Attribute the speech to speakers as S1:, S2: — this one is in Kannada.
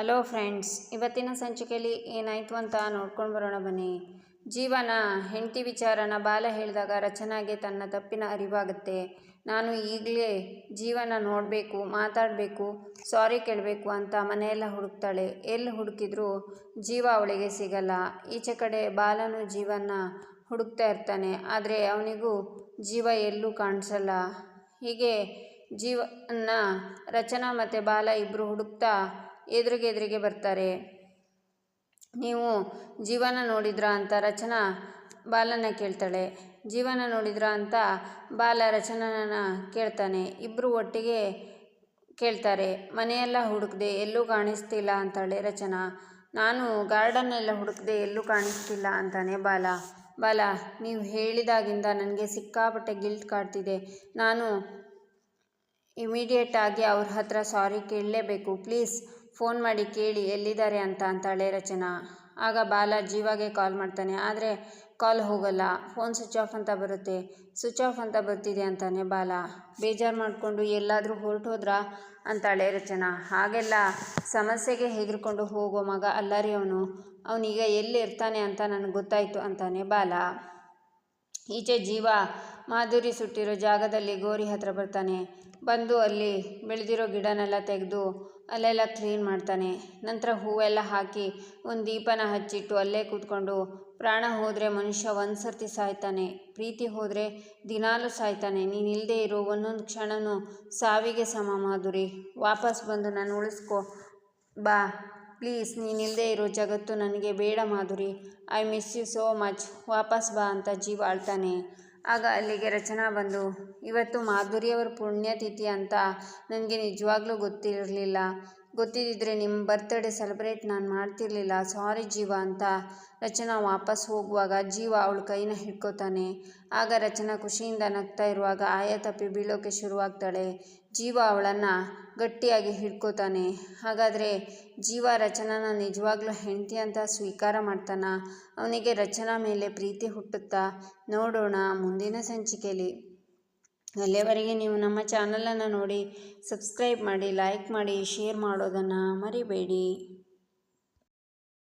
S1: ಹಲೋ ಫ್ರೆಂಡ್ಸ್, ಇವತ್ತಿನ ಸಂಚಿಕೆಯಲ್ಲಿ ಏನಾಯಿತು ಅಂತ ನೋಡ್ಕೊಂಡು ಬರೋಣ ಬನ್ನಿ. ಜೀವನ, ಹೆಂಡತಿ ವಿಚಾರನ ಬಾಲ ಹೇಳಿದಾಗ ರಚನಾಗೆ ತನ್ನ ತಪ್ಪಿನ ಅರಿವಾಗುತ್ತೆ. ನಾನು ಈಗಲೇ ಜೀವನ ನೋಡಬೇಕು, ಮಾತಾಡಬೇಕು, ಸಾರಿ ಕೇಳಬೇಕು ಅಂತ ಮನೆಯೆಲ್ಲ ಹುಡುಕ್ತಾಳೆ. ಎಲ್ಲಿ ಹುಡುಕಿದ್ರೂ ಜೀವ ಅವಳಿಗೆ ಸಿಗಲ್ಲ. ಈಚೆ ಕಡೆ ಬಾಲನು ಜೀವನ ಹುಡುಕ್ತಾ ಇರ್ತಾನೆ, ಆದರೆ ಅವನಿಗೂ ಜೀವ ಎಲ್ಲೂ ಕಾಣಿಸಲ್ಲ. ಹೀಗೆ ಜೀವನ ರಚನಾ ಮತ್ತು ಬಾಲ ಇಬ್ಬರು ಹುಡುಕ್ತಾ ಎದುರಿಗೆ ಎದುರಿಗೆ ಬರ್ತಾರೆ. ನೀವು ಜೀವನ ನೋಡಿದ್ರಾ ಅಂತ ರಚನಾ ಬಾಲನ ಕೇಳ್ತಾಳೆ. ಜೀವನ ನೋಡಿದ್ರಾ ಅಂತ ಬಾಲ ರಚನನ ಕೇಳ್ತಾನೆ. ಇಬ್ಬರು ಒಟ್ಟಿಗೆ ಕೇಳ್ತಾರೆ, ಮನೆಯೆಲ್ಲ ಹುಡುಕ್ದೆ ಎಲ್ಲೂ ಕಾಣಿಸ್ತಿಲ್ಲ ಅಂತಾಳೆ ರಚನಾ. ನಾನು ಗಾರ್ಡನ್ ಎಲ್ಲ ಹುಡುಕ್ದೆ ಎಲ್ಲೂ ಕಾಣಿಸ್ತಿಲ್ಲ ಅಂತಾನೆ ಬಾಲ. ಬಾಲ, ನೀವು ಹೇಳಿದಾಗಿಂದ ನನಗೆ ಸಿಕ್ಕಾಪಟ್ಟೆ ಗಿಲ್ಟ್ ಕಾಡ್ತಿದೆ. ನಾನು ಇಮಿಡಿಯೇಟ್ ಆಗಿ ಅವ್ರ ಹತ್ರ ಸಾರಿ ಕೇಳಲೇಬೇಕು, ಪ್ಲೀಸ್. ಫೋನ್ ಮಾಡಿ ಕೇಳಿ ಎಲ್ಲಿದ್ದಾರೆ ಅಂತ ಅಂತಾಳೆ ರಚನಾ. ಆಗ ಬಾಲ ಜೀವಾಗೆ ಕಾಲ್ ಮಾಡ್ತಾನೆ, ಆದರೆ ಕಾಲ್ ಹೋಗಲ್ಲ, ಫೋನ್ ಸ್ವಿಚ್ ಆಫ್ ಅಂತ ಬರುತ್ತೆ, ಸ್ವಿಚ್ ಆಫ್ ಅಂತ ಬರ್ತಿದೆ ಅಂತಾನೆ ಬಾಲ. ಬೇಜಾರು ಮಾಡಿಕೊಂಡು, ಎಲ್ಲಾದರೂ ಹೊರಟೋದ್ರಾ ಅಂತಾಳೆ ರಚನಾ. ಹಾಗೆಲ್ಲ ಸಮಸ್ಯೆಗೆ ಹೆದರ್ಕೊಂಡು ಹೋಗೋ ಮಗ ಅಲ್ಲ ರೀ ಅವನು. ಅವನೀಗ ಎಲ್ಲಿರ್ತಾನೆ ಅಂತ ನನಗೆ ಗೊತ್ತಾಯಿತು ಅಂತಾನೆ ಬಾಲ. ಈಚೆ ಜೀವ ಮಾಧುರಿ ಸುಟ್ಟಿರೋ ಜಾಗದಲ್ಲಿ ಗೋರಿ ಹತ್ರ ಬರ್ತಾನೆ. ಬಂದು ಅಲ್ಲಿ ಬೆಳೆದಿರೋ ಗಿಡನೆಲ್ಲ ತೆಗೆದು ಅಲ್ಲೆಲ್ಲ ಕ್ಲೀನ್ ಮಾಡ್ತಾನೆ. ನಂತರ ಹೂವೆಲ್ಲ ಹಾಕಿ ಒಂದು ದೀಪನ ಹಚ್ಚಿಟ್ಟು ಅಲ್ಲೇ ಕೂತ್ಕೊಂಡು ಪ್ರಾಣ ಹೋದರೆ ಮನುಷ್ಯ ಒಂದು ಸರ್ತಿ ಸಾಯ್ತಾನೆ. ಪ್ರೀತಿ ಹೋದರೆ ದಿನಾಲೂ ಸಾಯ್ತಾನೆ. ನೀನು ಇಲ್ಲದೆ ಇರೋ, ಒಂದೊಂದು ಕ್ಷಣನೂ ಸಾವಿಗೆ ಸಮ ಮಾಧುರಿ. ವಾಪಸ್ ಬಂದು ನಾನು ಉಳಿಸ್ಕೊ, ಬಾ. ಪ್ಲೀಸ್ ನೀನಿಲ್ಲದೆ ಇರೋ ಜಗತ್ತು ನನಗೆ ಬೇಡ Madhuri. I miss you so much. ವಾಪಸ್ ಬಾ ಅಂತ ಜೀವ ಆಳ್ತಾನೆ ಆಗ ಅಲ್ಲಿಗೆ ರಚನಾ ಬಂದು, ಇವತ್ತು ಮಾಧುರಿಯವರ ಪುಣ್ಯತಿಥಿ ಅಂತ ನನಗೆ ನಿಜವಾಗ್ಲೂ ಗೊತ್ತಿರಲಿಲ್ಲ. ಗೊತ್ತಿದ್ದಿದ್ರೆ ನಿಮ್ಮ ಬರ್ತ್ಡೇ ಸೆಲೆಬ್ರೇಟ್ ನಾನು ಮಾಡ್ತಿರ್ಲಿಲ್ಲ. ಸಾರಿ ಜೀವ ಅಂತ ರಚನಾ ವಾಪಸ್ ಹೋಗುವಾಗ ಜೀವ ಅವಳ ಕೈನ ಹಿಡ್ಕೋತಾನೆ. ಆಗ ರಚನಾ ಖುಷಿಯಿಂದ ನಗ್ತಾ ಇರುವಾಗ ಆಯ ತಪ್ಪಿ ಬೀಳೋಕೆ ಶುರುವಾಗ್ತಾಳೆ. ಜೀವ ಅವಳನ್ನು ಗಟ್ಟಿಯಾಗಿ ಹಿಡ್ಕೋತಾನೆ. ಹಾಗಾದರೆ ಜೀವ ರಚನಾನ ನಿಜವಾಗ್ಲೂ ಹೆಂಡತಿ ಅಂತ ಸ್ವೀಕಾರ ಮಾಡ್ತಾನ? ಅವನಿಗೆ ರಚನಾ ಮೇಲೆ ಪ್ರೀತಿ ಹುಟ್ಟುತ್ತಾ? ನೋಡೋಣ ಮುಂದಿನ ಸಂಚಿಕೆಯಲ್ಲಿ ಅಲ್ಲಿಯವರೆಗೆ ನೀವು ನಮ್ಮ ಚಾನಲನ್ನು ನೋಡಿ ಸಬ್ಸ್ಕ್ರೈಬ್ ಮಾಡಿ ಲೈಕ್ ಮಾಡಿ ಶೇರ್ ಮಾಡೋದನ್ನು ಮರಿಬೇಡಿ.